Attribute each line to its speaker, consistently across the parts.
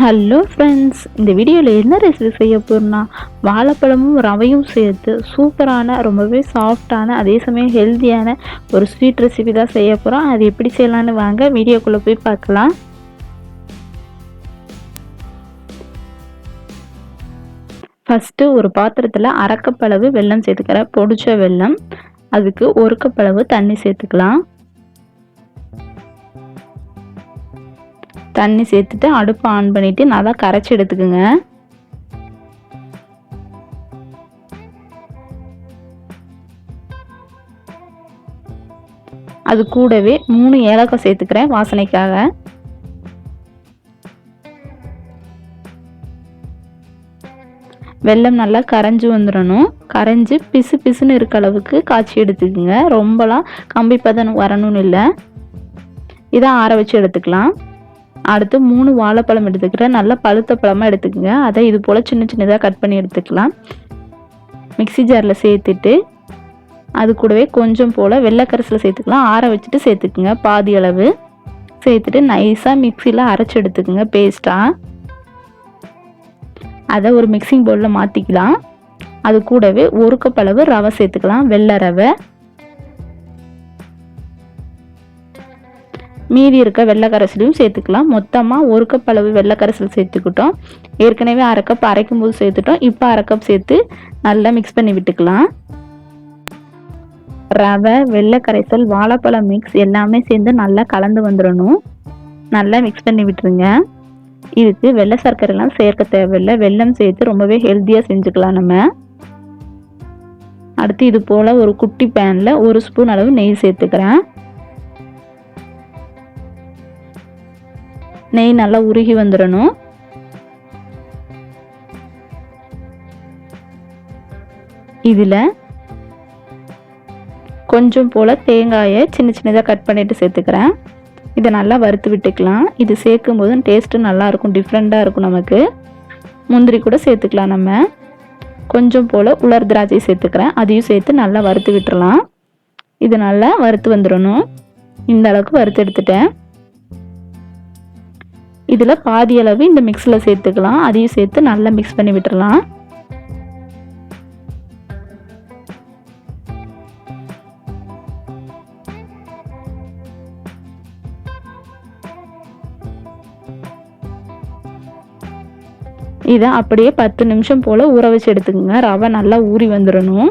Speaker 1: Hello friends இந்த வீடியோவில் என்ன ரெசிபி செய்ய போகிறோம்னா வாழைப்பழமும் ரவையும் சேர்த்து சூப்பரான ரொம்பவே சாஃப்டான அதே சமயம் ஹெல்த்தியான ஒரு ஸ்வீட் ரெசிபி தான் செய்ய போகிறோம் அது எப்படி செய்யலான்னு வாங்க வீடியோக்குள்ளே போய் பார்க்கலாம். ஃபஸ்ட்டு ஒரு பாத்திரத்தில் அரைக்கப்பளவு வெல்லம் சேர்த்துக்கிறேன். பொடிச்ச வெல்லம். அதுக்கு ஒரு கப்பளவு தண்ணி சேர்த்துக்கலாம். தண்ணி சேர்த்துட்டு அடுப்பை ஆன் பண்ணிவிட்டு நல்லா கரைச்சி எடுத்துக்கோங்க. அது கூடவே மூணு ஏலக்காய் சேர்த்துக்கிறேன் வாசனைக்காக. வெள்ளம் நல்லா கரைஞ்சி வந்துடணும் கரைஞ்சி பிசு பிசுன்னு இருக்க அளவுக்கு காய்ச்சி எடுத்துக்கோங்க. ரொம்பலாம் கம்பி பதம் வரணும்னு இல்லை. இதை ஆற வச்சு எடுத்துக்கலாம். அடுத்து மூணு வாழைப்பழம் எடுத்துக்கிறேன் நல்லா பழுத்த பழமாக எடுத்துக்கோங்க. அதை இது போல் சின்ன சின்னதாக கட் பண்ணி எடுத்துக்கலாம். மிக்சி ஜாரில் சேர்த்துட்டு அது கூடவே கொஞ்சம் போல் வெள்ளைக்கரசில் சேர்த்துக்கலாம். ஆற வச்சுட்டு சேர்த்துக்குங்க. பாதி அளவு சேர்த்துட்டு நைஸாக மிக்சியில் அரைச்சி எடுத்துக்கோங்க. பேஸ்ட்டாக அதை ஒரு மிக்சிங் பவுலில் மாற்றிக்கலாம் அது கூடவே ஒரு கப் அளவு ரவை சேர்த்துக்கலாம். வெள்ளை ரவை. மீதி இருக்க வெள்ளைக்கரைசலையும் சேர்த்துக்கலாம். மொத்தமாக ஒரு கப் அளவு வெள்ளைக்கரைசல் சேர்த்துக்கிட்டோம். ஏற்கனவே அரை கப் அரைக்கும் போது சேர்த்துட்டோம். இப்போ அரை கப் சேர்த்து நல்லா மிக்ஸ் பண்ணி விட்டுக்கலாம். ரவை வெள்ளைக்கரைசல் வாழைப்பழம் மிக்ஸ் எல்லாமே சேர்ந்து நல்லா கலந்து வந்துடணும் நல்லா மிக்ஸ் பண்ணி விட்டுருங்க. இதுக்கு வெள்ளை சர்க்கரைலாம் சேர்க்க தேவையில்லை. வெள்ளம் சேர்த்து ரொம்பவே ஹெல்த்தியாக செஞ்சுக்கலாம் நம்ம. அடுத்து இது போல் ஒரு குட்டி பேனில் ஒரு ஸ்பூன் அளவு நெய் சேர்த்துக்கிறேன். நெய் நல்லா உருகி வந்துடணும் இதில் கொஞ்சம் போல் தேங்காயை சின்ன சின்னதாக கட் பண்ணிவிட்டு சேர்த்துக்கிறேன். இதை நல்லா வறுத்து விட்டுக்கலாம். இது சேர்க்கும் போது டேஸ்ட்டு நல்லாயிருக்கும் டிஃப்ரெண்ட்டாக இருக்கும் நமக்கு. முந்திரி கூட சேர்த்துக்கலாம் நம்ம. கொஞ்சம் போல் உலர் திராட்சை சேர்த்துக்கிறேன். அதையும் சேர்த்து நல்லா வறுத்து விட்டுறலாம். இது நல்லா வறுத்து வந்துடணும் இந்த அளவுக்கு வறுத்து எடுத்துட்டேன். இதில் பாதி அளவு இந்த மிக்ஸில் சேர்த்துக்கலாம். அதையும் சேர்த்து நல்லா மிக்ஸ் பண்ணி விட்டுடலாம் இதை அப்படியே பத்து நிமிஷம் போல் ஊற வச்சு எடுத்துக்கோங்க. ரவை நல்லா ஊறி வந்துடணும்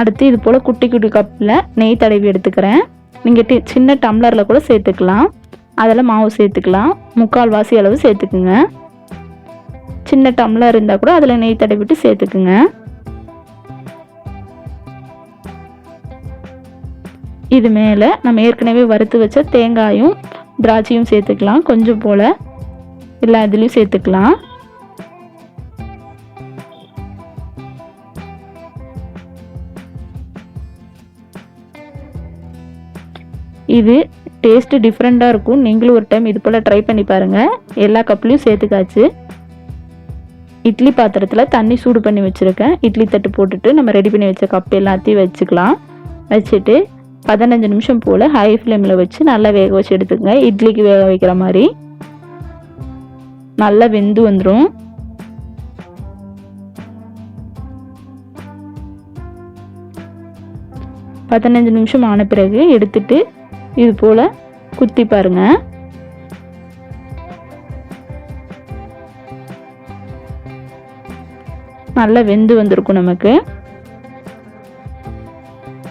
Speaker 1: அடுத்து இது போல் குட்டி குட்டி கப்பில் நெய் தடவி எடுத்துக்கிறேன். நீங்கள் டி சின்ன டம்ளரில் கூட சேர்த்துக்கலாம். அதில் மாவு சேர்த்துக்கலாம். முக்கால் வாசி அளவு சேர்த்துக்குங்க. சின்ன டம்ளர் இருந்தால் கூட அதில் நெய் தடவிட்டு சேர்த்துக்குங்க. இது மேலே நம்ம ஏற்கனவே வறுத்து வச்ச தேங்காயும் திராட்சையும் சேர்த்துக்கலாம். கொஞ்சம் போல். எல்லா இதுலேயும் சேர்த்துக்கலாம். இது டேஸ்ட்டு டிஃப்ரெண்ட்டாக இருக்கும். நீங்களும் ஒரு டைம் இது போல் ட்ரை பண்ணி பாருங்கள் எல்லா கப்லேயும் சேர்த்துக்காச்சு. இட்லி பாத்திரத்தில் தண்ணி சூடு பண்ணி வச்சுருக்கேன். இட்லி தட்டு போட்டுட்டு நம்ம ரெடி பண்ணி வச்ச கப் எல்லாத்தையும் வச்சுக்கலாம். வச்சுட்டு பதினஞ்சு நிமிஷம் போல் ஹை ஃப்ளேமில் வச்சு நல்லா வேக வச்சு எடுத்துக்கங்க. இட்லிக்கு வேக வைக்கிற மாதிரி. நல்லா வெந்து வந்துடும் பதினஞ்சு நிமிஷம் ஆன பிறகு எடுத்துட்டு இது போல் குத்தி பாருங்க. நல்லா வெந்து வந்திருக்கும் நமக்கு.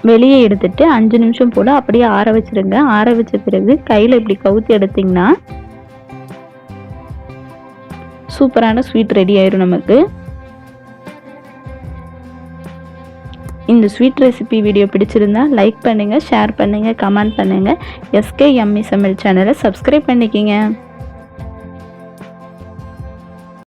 Speaker 1: வெளியே எடுத்துட்டு அஞ்சு நிமிஷம் போல் அப்படியே ஆற வச்சிருங்க. ஆற வச்ச பிறகு கையில் இப்படி கவுத்தி எடுத்திங்கன்னா சூப்பரான ஸ்வீட் ரெடி ஆயிரும் நமக்கு. இந்த ஸ்வீட் ரெசிபி வீடியோ பிடிச்சிருந்தா லைக் பண்ணுங்கள் ஷேர் பண்ணுங்கள் கமெண்ட் பண்ணுங்கள் எஸ்கே எம்மி சமையல் சேனலை சப்ஸ்கிரைப் பண்ணிக்கிங்க.